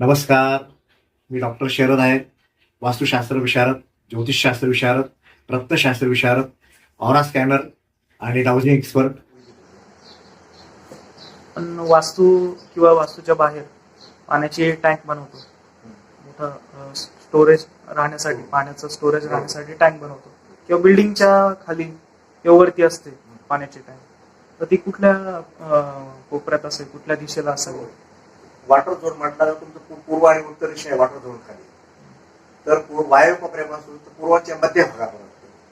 नमस्कार. मी डॉक्टर शरद आहे. वास्तुशास्त्र विशारद ज्योतिषशास्त्र विशारद रक्तशास्त्र विशारद ऑरा स्कॅनर आणि डाउजिंग एक्सपर्ट. पण वास्तू किंवा वास्तूच्या बाहेर पाण्याची टँक बनवतो. मोठं स्टोरेज राहण्यासाठी पाण्याचं स्टोरेज राहण्यासाठी टँक बनवतो. किंवा बिल्डिंगच्या खाली किंवा वरती असते पाण्याची टँक. तर ती कुठल्या अं, कोपऱ्यात असेल कुठल्या दिशेला असेल? वॉटर झोन म्हटलं तर तुमचं पूर्व आणि उत्तर दिशा आहे वॉटर झोन खाली. तर वायव्य कोपऱ्यापासून तर पूर्वाच्या मध्य भागापर्यंत.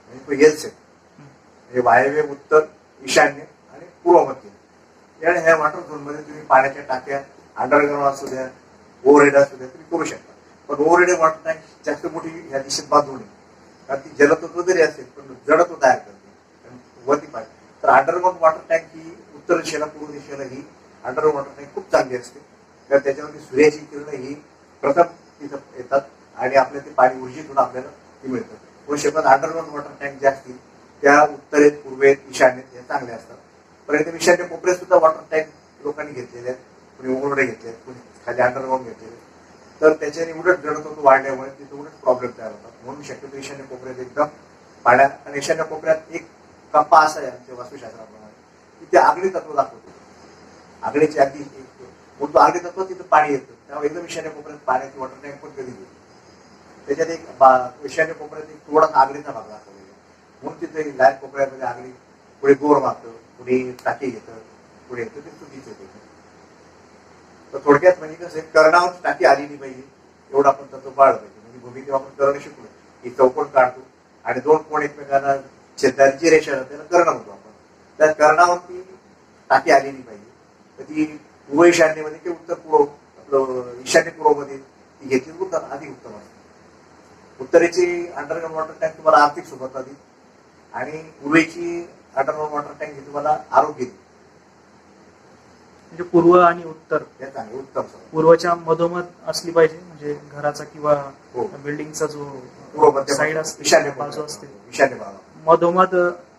म्हणजे तो येल्स आहे. म्हणजे वायव्य उत्तर ईशान्य आणि पूर्व मध्य. या ह्या वॉटर झोनमध्ये तुम्ही पाण्याच्या टाक्या अंडरग्राऊंड असू द्या ओव्हरहेड असू द्या तुम्ही करू शकता. पण ओव्हरहेड वॉटर टँक जास्त मोठी या दिशेत बांधू नये. कारण ती जलतत्व जरी असेल पण जडत्व तयार करते आणि वरती पाहिजे तर अंडरग्राऊंड वॉटर टँक ही उत्तर दिशेला पूर्व दिशेला ही अंडरग्राऊंड वॉटर टँक खूप चांगली असते. तर त्याच्यामध्ये सूर्याची किरण ही प्रथम तिथं येतात आणि आपल्या ते पाणी ऊर्जेतून आपल्याला ती मिळतं व शेतात अंडरग्राऊंड वॉटर टँक ज्या असतील त्या उत्तरेत पूर्वेत ईशान्येत या चांगल्या असतात. परंतु ईशान्य कोपऱ्यात सुद्धा वॉटर टँक लोकांनी घेतलेले आहेत. कुणी उघडे घेतले आहेत कुणी खाली अंडरग्राऊंड घेतलेले आहेत. तर त्याच्याने उलट जडत्व वाढल्यामुळे तिथे उलट प्रॉब्लेम तयार होतात. म्हणून शक्यतो ईशान्य कोपऱ्यात एकदम पाण्यात आणि ईशान्य कोपऱ्यात एक कप्पा असा आहे आमच्या वास्तुशास्त्राप्रमाणे. की ते आगळी तत्व दाखवतो. आगळीची अगदी एक म्हणून तो आगळी तत्व तिथं पाणी येतं. त्यामुळे एकदम ईशान्य कोपऱ्यात पाण्याची वॉटर टँक पण कधी घेतो त्याच्यात एक ईशान्य कोपऱ्यात एक थोडासा आगळीचा भाग दाखवलेला आहे. म्हणून तिथे लाइट कोपऱ्यामध्ये आगळी पुढे गोर मारतं पुढे टाकी घेतं पुढे येतं ते चुकीचं येतं तर थोडक्यात म्हणजे कसं आहे, कर्णावर टाकी आली नाही पाहिजे एवढं आपण त्याचं पाळलं पाहिजे. म्हणजे भूमिती आपण करणं शिकलो. की चौकोन काढतो आणि दोन कोण एकमेकांना जी रेषा असते त्याला कर्ण म्हणतो आपण. त्या कर्णावरती टाकी आलेली पाहिजे. तर ती पूर्व ईशान्येमध्ये किंवा उत्तर पूर्व आपलं ईशान्य पूर्वमध्ये ती घेतली. उत्तर अधिक उत्तम असते. उत्तरेची अंडरग्राऊंड वॉटर टँक तुम्हाला आर्थिक सुबत्ता देईल आणि पूर्वेची अंडरग्राऊंड वॉटर टँक ही तुम्हाला आरोग्य देईल. म्हणजे पूर्व आणि उत्तर. हे सर पूर्वच्या मधोमध असली पाहिजे म्हणजे घराचा किंवा हो. बिल्डिंगचा जो पूर्व मध्य साईड असते ईशान्य बाजू असते. मधोमध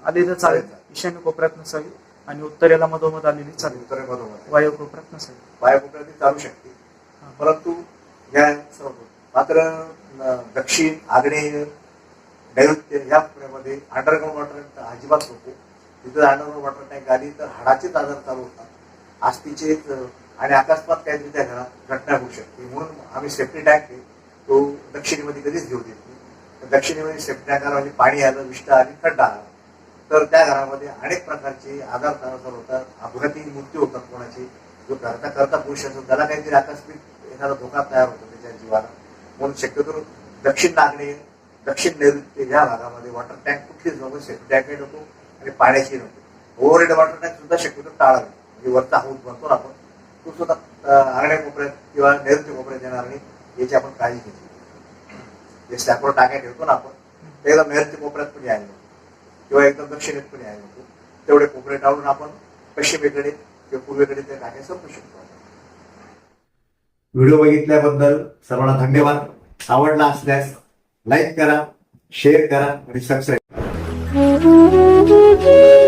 आली तर चालेल. ईशान्य कोपऱ्यात नसावी आणि उत्तरेला मधोमध आलेली चालेल. उत्तरेमधून वायू कोपऱ्यात नसावी. वायुकोपऱ्यात ती चालू शकते. परंतु या सर्व मात्र दक्षिण आग्नेय नैऋत्य या कोपऱ्यामध्ये अंडरग्राऊंड वॉटर अजिबात नको. तिथं अंडरग्राऊंड वॉटर टँक आली तर हाडाचेच आजार चालू होतात. आस्तीचे आणि अकस्मात काहीतरी त्या घरात घटना होऊ शकते. म्हणून आम्ही सेफ्टी टँक आहे तो दक्षिणेमध्ये कधीच घेऊ देत दक्षिणेमध्ये सेफ्टी टँक म्हणजे पाणी आलं विष्ट आली थंड आला. तर त्या घरामध्ये अनेक प्रकारचे आजार तयार होतात अपघाती मृत्यू होतात कोणाचे. जो करता करता पुरुष असतो त्याला काहीतरी आकस्मिक एखादा धोका तयार होतो त्याच्या जीवाला. म्हणून शक्यतो दक्षिण नागणे दक्षिण नैऋत्य या भागामध्ये वॉटर टँक कुठलीच नको सेफ्टी नको आणि पाण्याची नको. ओव्हरहेड वॉटर टँक सुद्धा शक्यतो टाळावे. म्हणजे वरचा हाऊस भरतो आपण. तो सुद्धा अं, कोपऱ्यात किंवा नैऋत्य कोपऱ्यात येणार नाही याची आपण काळजी घेतली जे स्टॅपवर टाक्या ठेवतो ना आपण ते एकदम नैऋत्य कोपऱ्यात पण यायला नको. किंवा एकदम दक्षिणेत पण यायला नको. तेवढे कोपरे टाळून आपण पश्चिमेकडे किंवा पूर्वेकडे त्या टाक्या संपू शकतो. व्हिडिओ बघितल्याबद्दल सर्वांना धन्यवाद. आवडला असल्यास लाईक करा शेअर करा आणि सबस्क्राईब you.